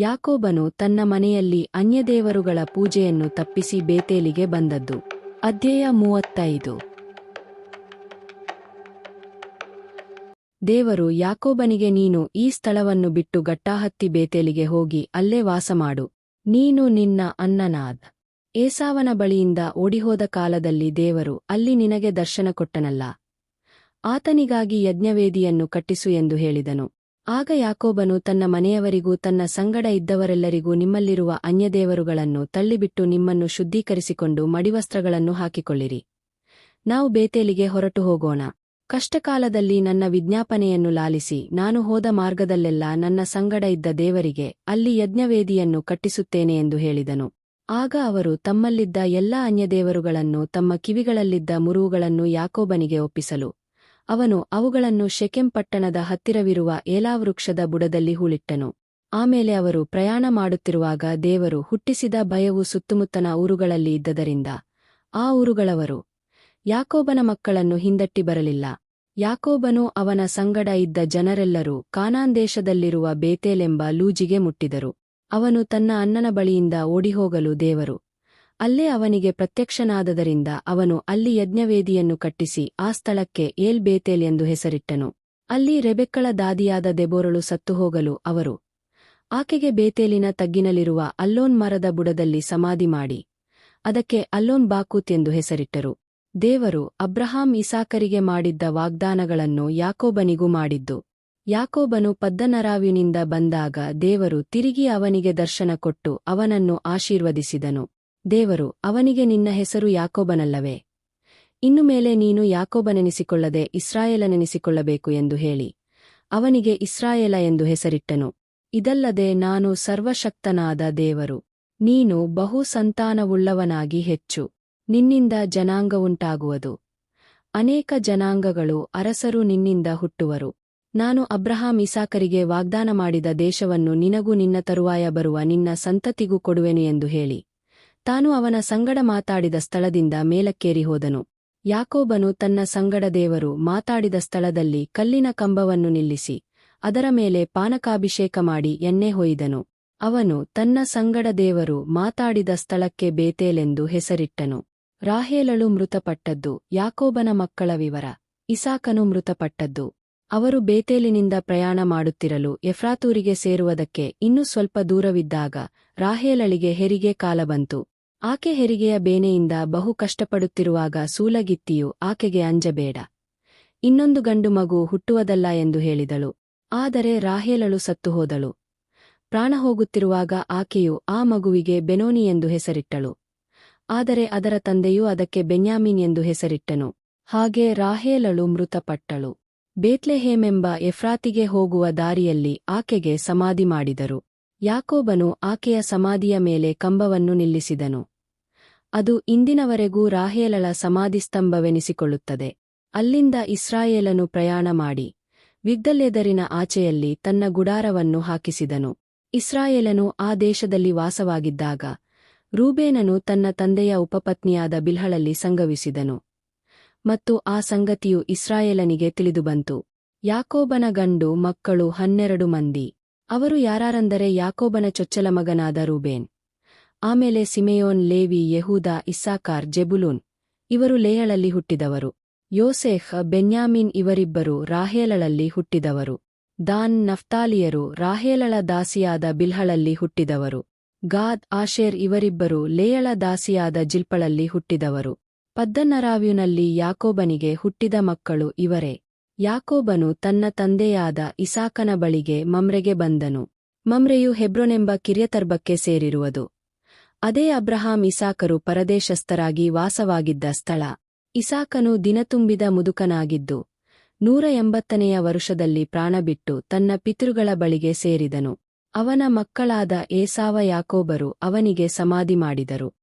ಯಾಕೋಬನು ತನ್ನ ಮನೆಯಲ್ಲಿ ಅನ್ಯದೇವರುಗಳ ಪೂಜೆಯನ್ನು ತಪ್ಪಿಸಿ ಬೇತೇಲಿಗೆ ಬಂದದ್ದು. ಅಧ್ಯಾಯ ಮೂವತ್ತೈದು. ದೇವರು ಯಾಕೋಬನಿಗೆ, ನೀನು ಈ ಸ್ಥಳವನ್ನು ಬಿಟ್ಟು ಗಟ್ಟಾಹತ್ತಿ ಬೇತೇಲಿಗೆ ಹೋಗಿ ಅಲ್ಲೇ ವಾಸಮಾಡು. ನೀನು ನಿನ್ನ ಅನ್ನನಾದ್ ಏಸಾವನ ಬಳಿಯಿಂದ ಓಡಿಹೋದ ಕಾಲದಲ್ಲಿ ದೇವರು ಅಲ್ಲಿ ನಿನಗೆ ದರ್ಶನ ಕೊಟ್ಟನಲ್ಲ. ಆತನಿಗಾಗಿ ಯಜ್ಞವೇದಿಯನ್ನು ಕಟ್ಟಿಸು ಎಂದು ಹೇಳಿದನು. ಆಗ ಯಾಕೋಬನು ತನ್ನ ಮನೆಯವರಿಗೂ ತನ್ನ ಸಂಗಡ ಇದ್ದವರೆಲ್ಲರಿಗೂ ನಿಮ್ಮಲ್ಲಿರುವ ಅನ್ಯದೇವರುಗಳನ್ನು ತಳ್ಳಿಬಿಟ್ಟು ನಿಮ್ಮನ್ನು ಶುದ್ಧೀಕರಿಸಿಕೊಂಡು ಮಡಿವಸ್ತ್ರಗಳನ್ನು ಹಾಕಿಕೊಳ್ಳಿರಿ. ನಾವು ಬೇತೇಲಿಗೆ ಹೊರಟು ಹೋಗೋಣ. ಕಷ್ಟಕಾಲದಲ್ಲಿ ನನ್ನ ವಿಜ್ಞಾಪನೆಯನ್ನು ಲಾಲಿಸಿ ನಾನು ಹೋದ ಮಾರ್ಗದಲ್ಲೆಲ್ಲ ನನ್ನ ಸಂಗಡ ಇದ್ದ ದೇವರಿಗೆ ಅಲ್ಲಿ ಯಜ್ಞವೇದಿಯನ್ನು ಕಟ್ಟಿಸುತ್ತೇನೆ ಎಂದು ಹೇಳಿದನು. ಆಗ ಅವರು ತಮ್ಮಲ್ಲಿದ್ದ ಎಲ್ಲಾ ಅನ್ಯದೇವರುಗಳನ್ನು ತಮ್ಮ ಕಿವಿಗಳಲ್ಲಿದ್ದ ಮುರುವುಗಳನ್ನು ಯಾಕೋಬನಿಗೆ ಒಪ್ಪಿಸಲು ಅವನು ಅವುಗಳನ್ನು ಶೆಕೆಂಪಟ್ಟಣದ ಹತ್ತಿರವಿರುವ ಏಲಾವೃಕ್ಷದ ಬುಡದಲ್ಲಿ ಹೂಳಿಟ್ಟನು. ಆಮೇಲೆ ಅವರು ಪ್ರಯಾಣ ಮಾಡುತ್ತಿರುವಾಗ ದೇವರು ಹುಟ್ಟಿಸಿದ ಭಯವು ಸುತ್ತಮುತ್ತನ ಊರುಗಳಲ್ಲಿ ಇದ್ದದರಿಂದ, ಆ ಊರುಗಳವರು ಯಾಕೋಬನ ಮಕ್ಕಳನ್ನು ಹಿಂದಟ್ಟಿ ಬರಲಿಲ್ಲ. ಯಾಕೋಬನು ಅವನ ಸಂಗಡ ಇದ್ದ ಜನರೆಲ್ಲರೂ ಕಾನಾಂದೇಶದಲ್ಲಿರುವ ಬೇತೇಲೆಂಬ ಲೂಜಿಗೆ ಮುಟ್ಟಿದರು. ಅವನು ತನ್ನ ಅಣ್ಣನ ಬಳಿಯಿಂದ ಓಡಿಹೋಗಲು ದೇವರು ಅಲ್ಲೇ ಅವನಿಗೆ ಪ್ರತ್ಯಕ್ಷನಾದದರಿಂದ ಅವನು ಅಲ್ಲಿ ಯಜ್ಞವೇದಿಯನ್ನು ಕಟ್ಟಿಸಿ ಆ ಸ್ಥಳಕ್ಕೆ ಏಲ್ ಬೇತೇಲ್ ಎಂದು ಹೆಸರಿಟ್ಟನು. ಅಲ್ಲಿ ರೆಬೆಕ್ಕಳ ದಾದಿಯಾದ ದೆಬೋರಳು ಸತ್ತುಹೋಗಲು ಅವರು ಆಕೆಗೆ ಬೇತೇಲಿನ ತಗ್ಗಿನಲ್ಲಿರುವ ಅಲ್ಲೋನ್ ಮರದ ಬುಡದಲ್ಲಿ ಸಮಾಧಿ ಮಾಡಿ, ಅದಕ್ಕೆ ಅಲ್ಲೋನ್ ಬಾಕೂತ್ ಎಂದು ಹೆಸರಿಟ್ಟರು. ದೇವರು ಅಬ್ರಹಾಂ ಇಸಾಕರಿಗೆ ಮಾಡಿದ್ದ ವಾಗ್ದಾನಗಳನ್ನು ಯಾಕೋಬನಿಗೂ ಮಾಡಿದ್ದು. ಯಾಕೋಬನು ಪದ್ದನರಾವಿನಿಂದ ಬಂದಾಗ ದೇವರು ತಿರುಗಿ ಅವನಿಗೆ ದರ್ಶನ ಕೊಟ್ಟು ಅವನನ್ನು ಆಶೀರ್ವದಿಸಿದನು. ದೇವರು, ಅವನಿಗೆ ನಿನ್ನ ಹೆಸರು ಯಾಕೋಬನಲ್ಲವೇ? ಇನ್ನು ಮೇಲೆ ನೀನು ಯಾಕೋಬನೆನಿಸಿಕೊಳ್ಳದೆ ಇಸ್ರಾಯೇಲನೆನಿಸಿಕೊಳ್ಳಬೇಕು ಎಂದು ಹೇಳಿ. ಅವನಿಗೆ ಇಸ್ರಾಯೇಲ ಎಂದು ಹೆಸರಿಟ್ಟನು. ಇದಲ್ಲದೆ ನಾನು ಸರ್ವಶಕ್ತನಾದ ದೇವರು. ನೀನು ಬಹು ಸಂತಾನವುಳ್ಳವನಾಗಿ ಹೆಚ್ಚು. ನಿನ್ನಿಂದ ಜನಾಂಗವುಂಟಾಗುವುದು. ಅನೇಕ ಜನಾಂಗಗಳು ಅರಸರು ನಿನ್ನಿಂದ ಹುಟ್ಟುವರು. ನಾನು ಅಬ್ರಹಾಂ ಇಸಾಕರಿಗೆ ವಾಗ್ದಾನ ಮಾಡಿದ ದೇಶವನ್ನು ನಿನಗೂ ನಿನ್ನ ತರುವಾಯ ಬರುವ ನಿನ್ನ ಸಂತತಿಗೂ ಕೊಡುವೆನು ಎಂದು ಹೇಳಿ. ತಾನು ಅವನ ಸಂಗಡ ಮಾತಾಡಿದ ಸ್ಥಳದಿಂದ ಮೇಲಕ್ಕೇರಿ ಹೋದನು. ಯಾಕೋಬನು ತನ್ನ ಸಂಗಡ ದೇವರು ಮಾತಾಡಿದ ಸ್ಥಳದಲ್ಲಿ ಕಲ್ಲಿನ ಕಂಬವನ್ನು ನಿಲ್ಲಿಸಿ, ಅದರ ಮೇಲೆ ಪಾನಕಾಭಿಷೇಕ ಮಾಡಿ ಎಣ್ಣೆ ಹೊಯ್ದನು. ಅವನು ತನ್ನ ಸಂಗಡ ದೇವರು ಮಾತಾಡಿದ ಸ್ಥಳಕ್ಕೆ ಬೇತೇಲೆಂದು ಹೆಸರಿಟ್ಟನು. ರಾಹೇಲಳು ಮೃತಪಟ್ಟದ್ದು ಯಾಕೋಬನ ಮಕ್ಕಳ ವಿವರ, ಇಸಾಕನು ಮೃತಪಟ್ಟದ್ದು. ಅವರು ಬೇತೇಲಿನಿಂದ ಪ್ರಯಾಣ ಮಾಡುತ್ತಿರಲು ಎಫ್ರಾತೂರಿಗೆ ಸೇರುವುದಕ್ಕೆ ಇನ್ನೂ ಸ್ವಲ್ಪ ದೂರವಿದ್ದಾಗ ರಾಹೇಲಳಿಗೆ ಹೆರಿಗೆ ಕಾಲ ಬಂತು. ಆಕೆ ಹೆರಿಗೆಯ ಬೇನೆಯಿಂದ ಬಹು ಕಷ್ಟಪಡುತ್ತಿರುವಾಗ ಸೂಲಗಿತ್ತಿಯು ಆಕೆಗೆ ಅಂಜಬೇಡ. ಇನ್ನೊಂದು ಗಂಡು ಮಗು ಹುಟ್ಟುವುದಲ್ಲ ಎಂದು ಹೇಳಿದಳು. ಆದರೆ ರಾಹೇಲಳು ಸತ್ತು ಹೋದಳು. ಪ್ರಾಣ ಹೋಗುತ್ತಿರುವಾಗ ಆಕೆಯು ಆ ಮಗುವಿಗೆ ಬೆನೋನಿ ಎಂದು ಹೆಸರಿಟ್ಟಳು. ಆದರೆ ಅದರ ತಂದೆಯೂ ಅದಕ್ಕೆ ಬೆನ್ಯಾಮಿನ್ ಎಂದು ಹೆಸರಿಟ್ಟನು. ಹಾಗೆ ರಾಹೇಲಳು ಮೃತಪಟ್ಟಳು. ಬೇತ್ಲೆಹೇಮೆಂಬ ಎಫ್ರಾತಿಗೆ ಹೋಗುವ ದಾರಿಯಲ್ಲಿ ಆಕೆಗೆ ಸಮಾಧಿ ಮಾಡಿದರು. ಯಾಕೋಬನು ಆಕೆಯ ಸಮಾಧಿಯ ಮೇಲೆ ಕಂಬವನ್ನು ನಿಲ್ಲಿಸಿದನು. ಅದು ಇಂದಿನವರೆಗೂ ರಾಹೇಲಳ ಸಮಾಧಿಸ್ತಂಭವೆನಿಸಿಕೊಳ್ಳುತ್ತದೆ. ಅಲ್ಲಿಂದ ಇಸ್ರಾಯೇಲನು ಪ್ರಯಾಣ ಮಾಡಿ ವಿಗ್ದಲ್ಲೆದರಿನ ಆಚೆಯಲ್ಲಿ ತನ್ನ ಗುಡಾರವನ್ನು ಹಾಕಿಸಿದನು. ಇಸ್ರಾಯೇಲನು ಆ ದೇಶದಲ್ಲಿ ವಾಸವಾಗಿದ್ದಾಗ ರೂಬೇನನು ತನ್ನ ತಂದೆಯ ಉಪಪತ್ನಿಯಾದ ಬಿಲ್ಹಳಲ್ಲಿ ಸಂಗವಿಸಿದನು. ಮತ್ತು ಆ ಸಂಗತಿಯು ಇಸ್ರಾಯೇಲನಿಗೆ ತಿಳಿದುಬಂತು. ಯಾಕೋಬನ ಗಂಡು ಮಕ್ಕಳು ಹನ್ನೆರಡು ಮಂದಿ. ಅವರು ಯಾರಾರೆಂದರೆ ಯಾಕೋಬನ ಚೊಚ್ಚಲ ಮಗನಾದ ರೂಬೇನ್. ಆಮೇಲೆ ಸಿಮೆಯೋನ್, ಲೇವಿ, ಯಹೂದ, ಇಸ್ಸಾಕಾರ್, ಜೆಬುಲೂನ್, ಇವರು ಲೇಯಳಲ್ಲಿ ಹುಟ್ಟಿದವರು. ಯೋಸೆಫ್, ಬೆನ್ಯಾಮಿನ್ ಇವರಿಬ್ಬರು ರಾಹೇಲಳಲ್ಲಿ ಹುಟ್ಟಿದವರು. ದಾನ್ ನಫ್ತಾಲಿಯರು ರಾಹೇಲಳ ದಾಸಿಯಾದ ಬಿಲ್ಹಳಲ್ಲಿ ಹುಟ್ಟಿದವರು. ಗಾದ್, ಆಶೇರ್ ಇವರಿಬ್ಬರು ಲೇಯಳ ದಾಸಿಯಾದ ಜಿಲ್ಪಳಲ್ಲಿ ಹುಟ್ಟಿದವರು. ಪದ್ದನ್ನರಾವ್ಯುನಲ್ಲಿ ಯಾಕೋಬನಿಗೆ ಹುಟ್ಟಿದ ಮಕ್ಕಳು ಇವರೇ. ಯಾಕೋಬನು ತನ್ನ ತಂದೆಯಾದ ಇಸಾಕನ ಬಳಿಗೆ ಮಮ್ರೆಗೆ ಬಂದನು. ಮಮ್ರೆಯು ಹೆಬ್ರೊನೆಂಬ ಕಿರ್ಯತರ್ಬಕ್ಕೆ ಸೇರಿರುವುದು. ಅದೇ ಅಬ್ರಹಾಂ ಇಸಾಕರು ಪರದೇಶಸ್ಥರಾಗಿ ವಾಸವಾಗಿದ್ದ ಸ್ಥಳ. ಇಸಾಕನು ದಿನತುಂಬಿದ ಮುದುಕನಾಗಿದ್ದು, ನೂರ ಎಂಬತ್ತನೆಯ ವರುಷದಲ್ಲಿ ಪ್ರಾಣಬಿಟ್ಟು ತನ್ನ ಪಿತೃಗಳ ಬಳಿಗೆ ಸೇರಿದನು. ಅವನ ಮಕ್ಕಳಾದ ಏಸಾವ ಯಾಕೋಬರು ಅವನಿಗೆ ಸಮಾಧಿ ಮಾಡಿದರು.